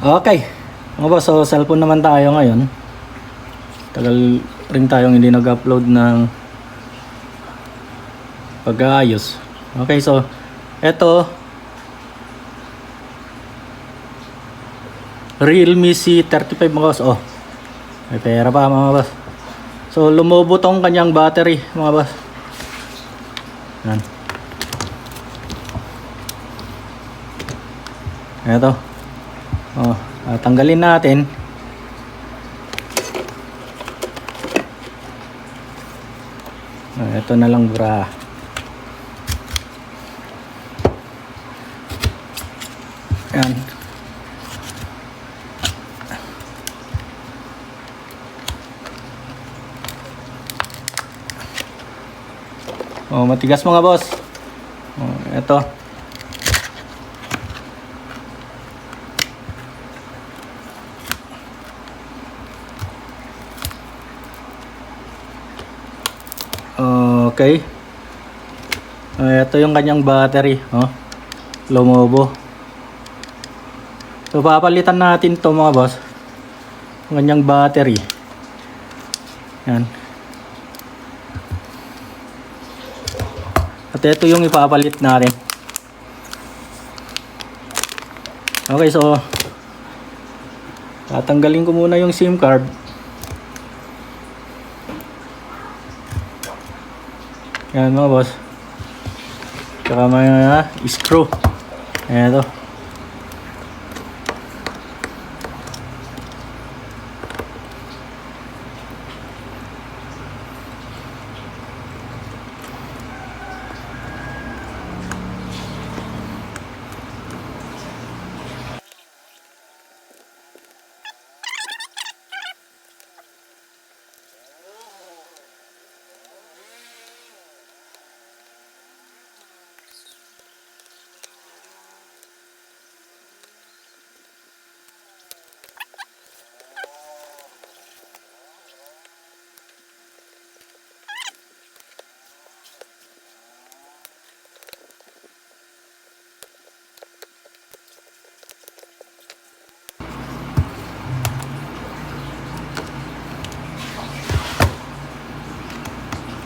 Okay. Mga boss, so cellphone naman tayo ngayon. Tagal rin tayong hindi nag-upload ng pag-aayos. Okay, so eto Realme C35 mga boss. Oh. May pera pa mga boss. So lumobo tong kanyang battery mga boss. Yan. Eto. Oh, ah, tanggalin natin. Ah, ito na lang bra. Yan. Oh, matigas mga boss. Oh, ito. Okay. Uh, ito yung kanyang battery, oh. Lumobo. So papalitan natin 'to mga boss. Yung kanyang battery. Yan. At ito yung ipapalit natin. Okay, so tatanggalin ko muna yung SIM card. Yan mga boss. Tsaka may uh, screw. Ayan ito.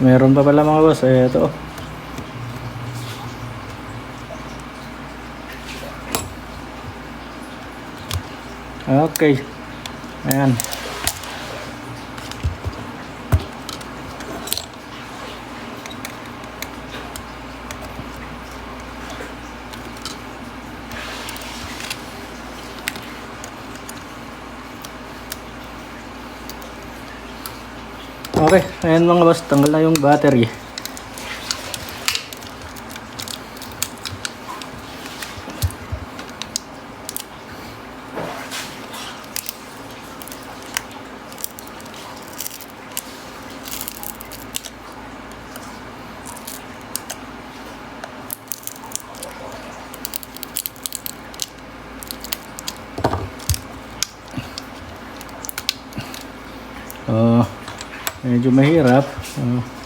Meron pa pala mga boss. Eh, ito. Okay. Ayan. Okay, ayan mga boss, tanggal na yung battery. Oh, medyo mahirap. Oh.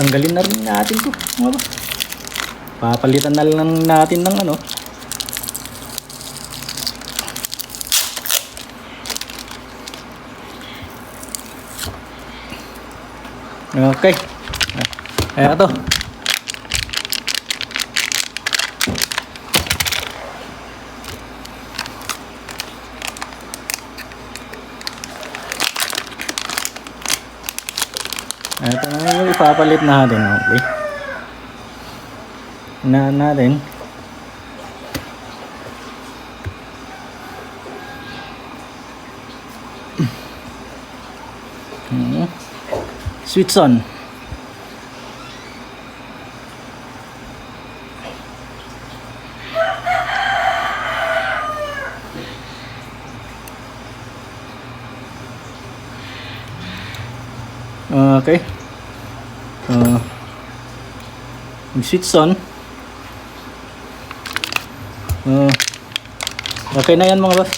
Tanggalin na rin natin to. Mga. Papalitan na lang natin ng ano. Okay. Ayan to. Ito na yung ipapalit natin. Okay. Na natin. Switch on. Okay. Uh, switch on. Uh, okay na yan mga boss.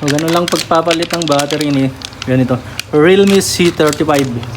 So, ganun lang pagpapalit ng battery ni ganito. Realme C35.